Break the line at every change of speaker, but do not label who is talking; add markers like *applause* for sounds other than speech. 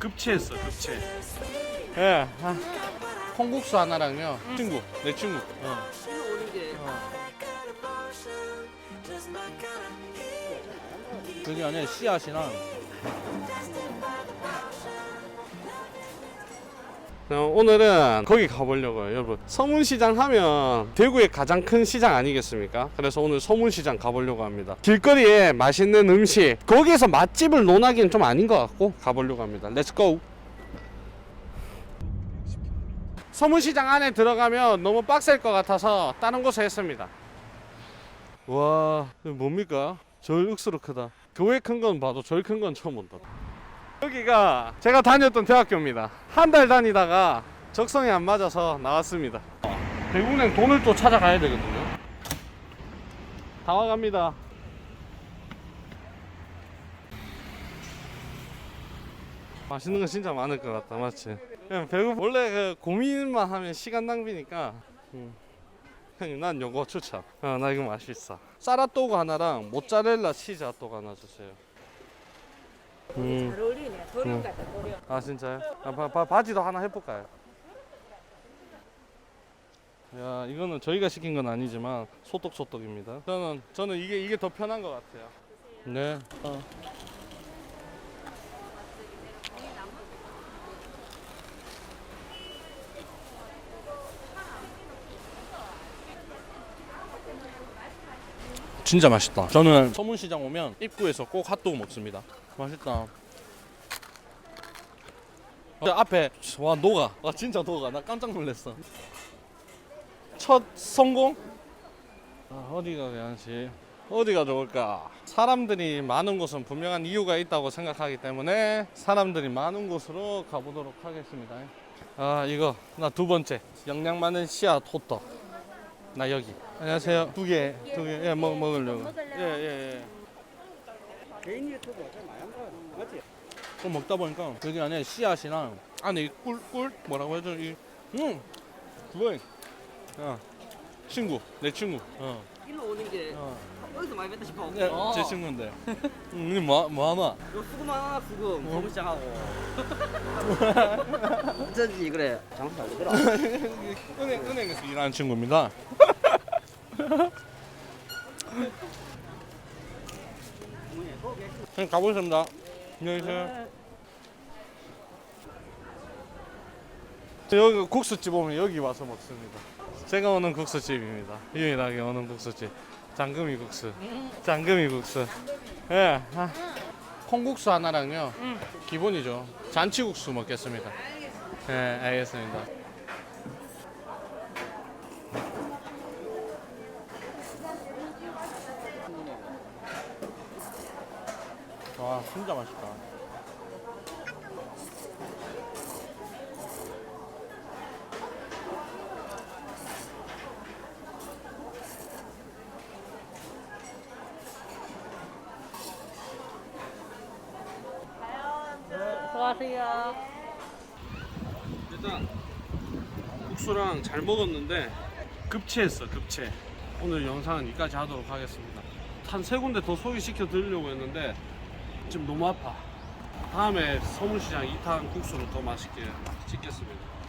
급체했어 급체
예. 아, 콩국수 하나랑요. 친구, 내 친구. 어.
게
여기 안에 씨앗이랑. 오늘은 거기 가보려고요, 여러분. 서문시장 하면 대구의 가장 큰 시장 아니겠습니까? 그래서 오늘 서문시장 가보려고 합니다. 길거리에 맛있는 음식, 거기에서 맛집을 논하기는 좀 아닌 것 같고 가보려고 합니다. 렛츠 고! 서문시장 안에 들어가면 너무 빡셀 것 같아서 다른 곳에 했습니다. 와, 뭡니까? 절 억수로 크다. 교회 큰 건 봐도 절 큰 건 처음 본다. 여기가 제가 다녔던 대학교입니다. 한 달 다니다가 적성이 안 맞아서 나왔습니다. 대구은행 돈을 또 찾아가야 되거든요. 다 와갑니다. 맛있는 거 진짜 많을 것 같다, 맞지? 그냥 배고 원래 그 고민만 하면 시간 낭비니까. 음. 형님 난 요거 추천. 어, 나 이거 맛있어. 쌀핫도그 하나랑 모짜렐라 치즈 핫도그 하나 주세요. 음.
잘 어울리네. 도령
음.
같다 도령.
아 진짜요? 아, 바, 바, 바지도 하나 해볼까요? 야 이거는 저희가 시킨 건 아니지만 소떡소떡입니다. 저는 저는 이게 이게 더 편한 것 같아요. 네. 어. 진짜 맛있다. 저는 서문시장 오면 입구에서 꼭 핫도그 먹습니다. 맛있다. 어, 앞에 와 녹아. 와 진짜 녹아. 나 깜짝 놀랐어. 첫 성공? 아, 어디가 괜찮지? 어디가 좋을까? 사람들이 많은 곳은 분명한 이유가 있다고 생각하기 때문에 사람들이 많은 곳으로 가보도록 하겠습니다. 아 이거 나 두 번째 영양 많은 씨앗 호떡. 나 여기. 안녕하세요. 두 개, 두 개. 예, 먹 먹으려고. 예, 예, 예.
유튜브 좀
먹다 보니까 여기 안에 씨앗이랑 안에 이 꿀, 꿀 뭐라고 해야죠? 이, 음, 그거, 어, 친구, 내 친구. 어,
일로 오는 게
어.
어디서 많이 뵀다 싶어.
네,
어.
제 친구인데. 음, 이 뭐, 뭐 하나?
요 수금 하나 수금
어.
시작하고. *laughs* 어쩐지 그래. 장사 잘 되더라.
은행, 은행에서 일하는 친구입니다. *laughs* 그냥 가보겠습니다. 안녕히 계세요. 여기 국수집 오면 여기 와서 먹습니다. 제가 오는 국수집입니다. 유일하게 오는 국수집. 장금이 국수. 장금이 국수. 예. 아, 콩국수 하나랑요. 기본이죠. 잔치국수 먹겠습니다. 예, 알겠습니다. 와, 진짜 맛있다.
수고하세요.
일단 국수랑 잘 먹었는데 급체했어 급체 오늘 영상은 여기까지 하도록 하겠습니다 한 세 군데 더 소개시켜 드리려고 했는데 지금 너무 아파. 다음에 서문시장 2탄 국수를 더 맛있게 찍겠습니다